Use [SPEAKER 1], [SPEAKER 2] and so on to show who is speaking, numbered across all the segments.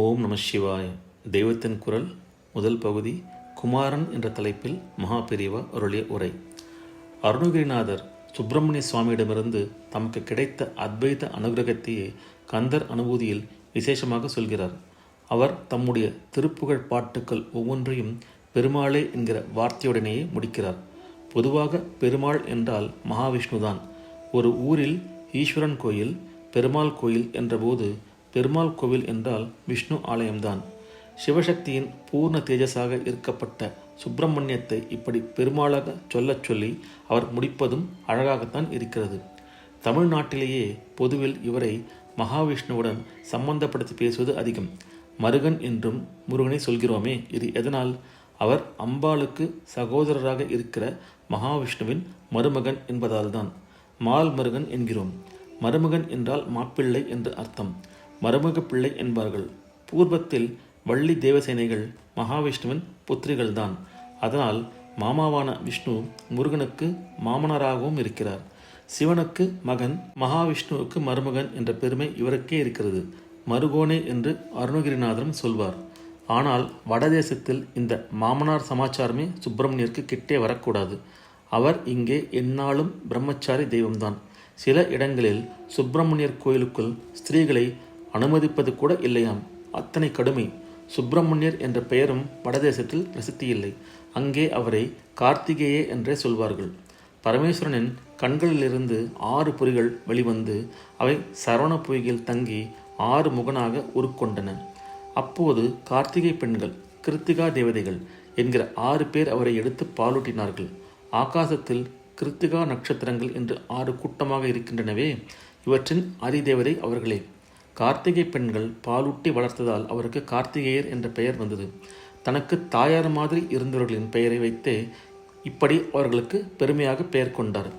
[SPEAKER 1] ஓம் நம சிவாய. தெய்வத்தின் குரல் முதல் பகுதி குமாரன் என்ற தலைப்பில் மகா பெரியவா அருளிய உரை. அருணகிரிநாதர் சுப்பிரமணிய சுவாமியிடமிருந்து தமக்கு கிடைத்த அத்வைத அனுகிரகத்தையே கந்தர் அனுபூதியில் விசேஷமாக சொல்கிறார். அவர் தம்முடைய திருப்புகழ் பாட்டுக்கள் ஒவ்வொன்றையும் பெருமாளே என்கிற வார்த்தையுடனேயே முடிக்கிறார். பொதுவாக பெருமாள் என்றால் மகாவிஷ்ணுதான். ஒரு ஊரில் ஈஸ்வரன் கோயில் பெருமாள் கோயில் என்றபோது பெருமாள் கோவில் என்றால் விஷ்ணு ஆலயம்தான். சிவசக்தியின் பூர்ண தேஜஸாக இருக்கப்பட்ட சுப்பிரமணியத்தை இப்படி பெருமாளாக சொல்லச் சொல்லி அவர் முடிப்பதும் அழகாகத்தான் இருக்கிறது. தமிழ்நாட்டிலேயே பொதுவில் இவரை மகாவிஷ்ணுவுடன் சம்பந்தப்படுத்தி பேசுவது அதிகம். மருகன் என்றும் முருகனை சொல்கிறோமே இது எதனால்? அவர் அம்பாளுக்கு சகோதரராக இருக்கிற மகாவிஷ்ணுவின் மருமகன் என்பதால்தான். மால் மருகன் என்கிறோம். மருமகன் என்றால் மாப்பிள்ளை என்று அர்த்தம். மருமக பிள்ளை என்பார்கள். பூர்வத்தில் வள்ளி தேவசேனைகள் மகாவிஷ்ணுவின் புத்திரிகள்தான். அதனால் மாமாவான விஷ்ணு முருகனுக்கு மாமனாராகவும் இருக்கிறார். சிவனுக்கு மகன் மகாவிஷ்ணுவுக்கு மருமகன் என்ற பெருமை இவருக்கே இருக்கிறது. மருகோனே என்று அருணகிரிநாதரும் சொல்வார். ஆனால் வடதேசத்தில் இந்த மாமனார் சமாச்சாரமே சுப்பிரமணியருக்கு கிட்டே வரக்கூடாது. அவர் இங்கே எந்நாளும் பிரம்மச்சாரி தெய்வம்தான். சில இடங்களில் சுப்பிரமணியர் கோயிலுக்குள் ஸ்திரீகளை அனுமதிப்பது கூட இல்லையாம். அத்தனை கடுமை. சுப்பிரமணியர் என்ற பெயரும் வடதேசத்தில் பிரசித்தி இல்லை அங்கே அவரை கார்த்திகேயே என்றே சொல்வார்கள். பரமேஸ்வரனின் கண்களிலிருந்து ஆறு பொறிகள் வெளிவந்து அவை சரவண பொய்கில் தங்கி ஆறு முகனாக உருக்கொண்டன. அப்போது கார்த்திகை பெண்கள் கிருத்திகா தேவதைகள் என்கிற ஆறு பேர் அவரை எடுத்து பாலூட்டினார்கள். ஆகாசத்தில் கிருத்திகா நட்சத்திரங்கள் என்று ஆறு கூட்டமாக இருக்கின்றனவே இவற்றின் அதிதேவதை அவர்களே. கார்த்திகை பெண்கள் பாலூட்டி வளர்த்ததால் அவருக்கு கார்த்திகேயர் என்ற பெயர் வந்தது. தனக்கு தாயார் மாதிரி இருந்தவர்களின் பெயரை வைத்தே இப்படி அவர்களுக்கு பெருமையாக பெயர் கொண்டார்.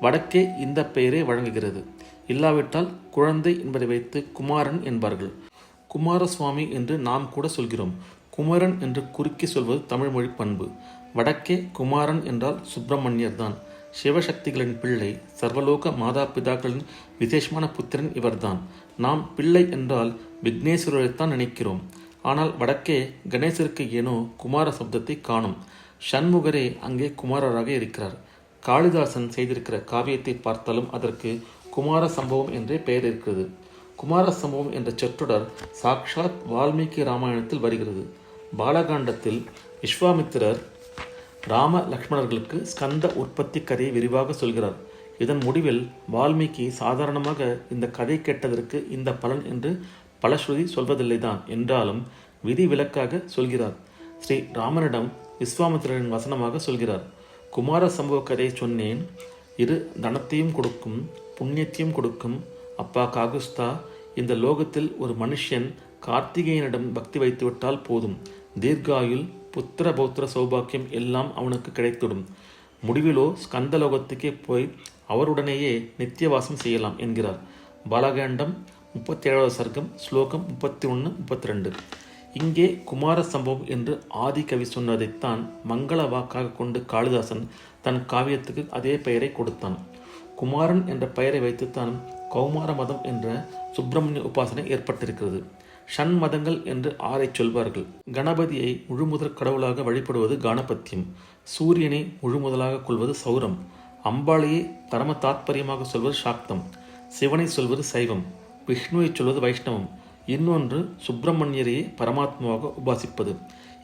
[SPEAKER 1] வடக்கே இந்த பெயரே வழங்குகிறது. இல்லாவிட்டால் குழந்தை என்பதை வைத்து குமாரன் என்பார்கள். குமாரசுவாமி என்று நாம் கூட சொல்கிறோம். குமரன் என்று குறுக்கி சொல்வது தமிழ்மொழி பண்பு. வடக்கே குமாரன் என்றால் சுப்பிரமணியர் தான் சிவசக்திகளின் பிள்ளை சர்வலோக மாதா பிதாக்களின் விசேஷமான புத்திரன் இவர்தான். நாம் பிள்ளை என்றால் விக்னேஸ்வரரைத்தான் நினைக்கிறோம். ஆனால் வடக்கே கணேசருக்கு ஏனோ குமார சப்தத்தை காணும். சண்முகரே அங்கே குமாரராக இருக்கிறார். காளிதாசன் செய்திருக்கிற காவியத்தை பார்த்தாலும் அதற்கு குமார சம்பவம் என்றே பெயர் இருக்கிறது. குமார சம்பவம் என்ற சொற்றொடர் சாக்ஷாத் வால்மீகி ராமாயணத்தில் வருகிறது. பாலகாண்டத்தில் விஸ்வாமித்திரர் ராம லக்ஷ்மணர்களுக்கு ஸ்கந்த உற்பத்தி கதையை விரிவாக சொல்கிறார். இதன் முடிவில் வால்மீகி சாதாரணமாக இந்த கதை கேட்டதற்கு இந்த பலன் என்று பலஸ்ருதி சொல்வதில்லைதான் என்றாலும் விதி விலக்காக சொல்கிறார். ஸ்ரீ ராமனிடம் விஸ்வாமித்திரரின் வசனமாக சொல்கிறார். குமார சம்பவ கதையை சொன்னேன். இரு தனத்தையும் கொடுக்கும் புண்ணியத்தையும் கொடுக்கும். அப்பா காகுஸ்தா இந்த லோகத்தில் ஒரு மனுஷன் கார்த்திகேயனிடம் பக்தி வைத்துவிட்டால் போதும். தீர்காயுள் புத்திர பௌத்திர சௌபாக்கியம் எல்லாம் அவனுக்கு கிடைத்துடும். முடிவிலோ ஸ்கந்தலோகத்துக்கே போய் அவருடனேயே நித்தியவாசம் செய்யலாம் என்கிறார். பாலகாண்டம் முப்பத்தி ஏழாவது சர்க்கம் ஸ்லோகம் முப்பத்தி ஒன்று முப்பத்தி ரெண்டு இங்கே குமார சம்பவம் என்று ஆதி கவி சொன்னதைத்தான் மங்கள வாக்காக கொண்டு காளிதாசன் தன் காவியத்துக்கு அதே பெயரை கொடுத்தான். குமாரன் என்ற பெயரை வைத்துத்தான் கௌமார மதம் என்ற சுப்பிரமணிய உபாசனை ஏற்பட்டிருக்கிறது. ஷண்மதங்கள் என்று ஆரை சொல்வார்கள். கணபதியை முழுமுதற் கடவுளாக வழிபடுவது கானபத்தியம். சூரியனை முழுமுதலாக கொள்வது சௌரம். அம்பாளையை பரம தாத்பரியமாக சொல்வது சாக்தம். சிவனை சொல்வது சைவம். விஷ்ணுவை சொல்வது வைஷ்ணவம். இன்னொன்று சுப்பிரமணியரையே பரமாத்மாவாக உபாசிப்பது.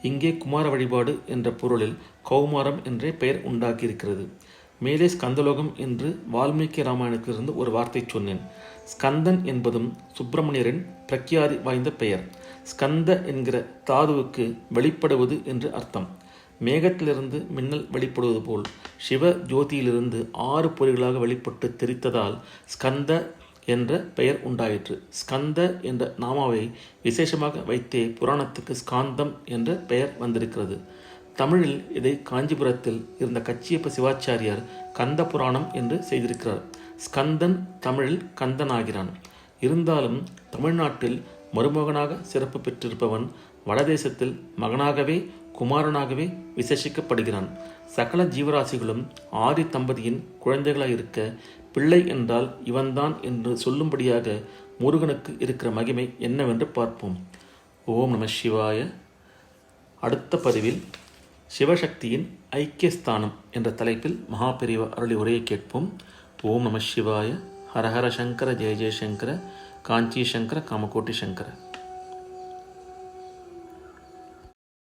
[SPEAKER 1] இங்கே குமார வழிபாடு என்ற பொருளில் கௌமாரம் என்றே பெயர் உண்டாக்கியிருக்கிறது மேலே ஸ்கந்தலோகம் என்று வால்மீகி ராமாயணத்திலிருந்து ஒரு வார்த்தை சொன்னேன். ஸ்கந்தன் என்பதும் சுப்பிரமணியரின் பிரக்யாதி வாய்ந்த பெயர். ஸ்கந்த என்கிற தாதுவுக்கு வெளிப்படுவது என்று அர்த்தம். மேகத்திலிருந்து மின்னல் வெளிப்படுவது போல் சிவ ஜோதியிலிருந்து ஆறு பொறிகளாக வெளிப்பட்டு தெரித்ததால் ஸ்கந்த என்ற பெயர் உண்டாயிற்று. ஸ்கந்த என்ற நாமாவை விசேஷமாக வைத்தே புராணத்துக்கு ஸ்காந்தம் என்ற பெயர் வந்திருக்கிறது. தமிழில் இதை காஞ்சிபுரத்தில் இருந்த கச்சியப்ப சிவாச்சாரியார் கந்த புராணம் என்று செய்திருக்கிறார். ஸ்கந்தன் தமிழில் கந்தனாகிறான். இருந்தாலும் தமிழ்நாட்டில் மருமகனாக சிறப்பு பெற்றிருப்பவன் வடதேசத்தில் மகனாகவே குமாரனாகவே விசேஷிக்கப்படுகிறான். சகல ஜீவராசிகளும் ஆதி தம்பதியின் குழந்தைகளாக இருக்க பிள்ளை என்றால் இவன்தான் என்று சொல்லும்படியாக முருகனுக்கு இருக்கிற மகிமை என்னவென்று பார்ப்போம். ஓம் நம சிவாய. அடுத்த பதிவில் சிவசக்தியின் ஐக்கியஸ்தானம் என்ற தலைப்பில் மகாபெரிவ அருளி உரையை கேட்போம். ஓம் நம சிவாய. ஹரஹர சங்கர ஜெய ஜெயசங்கர காஞ்சி சங்கர காமகோட்டி சங்கர.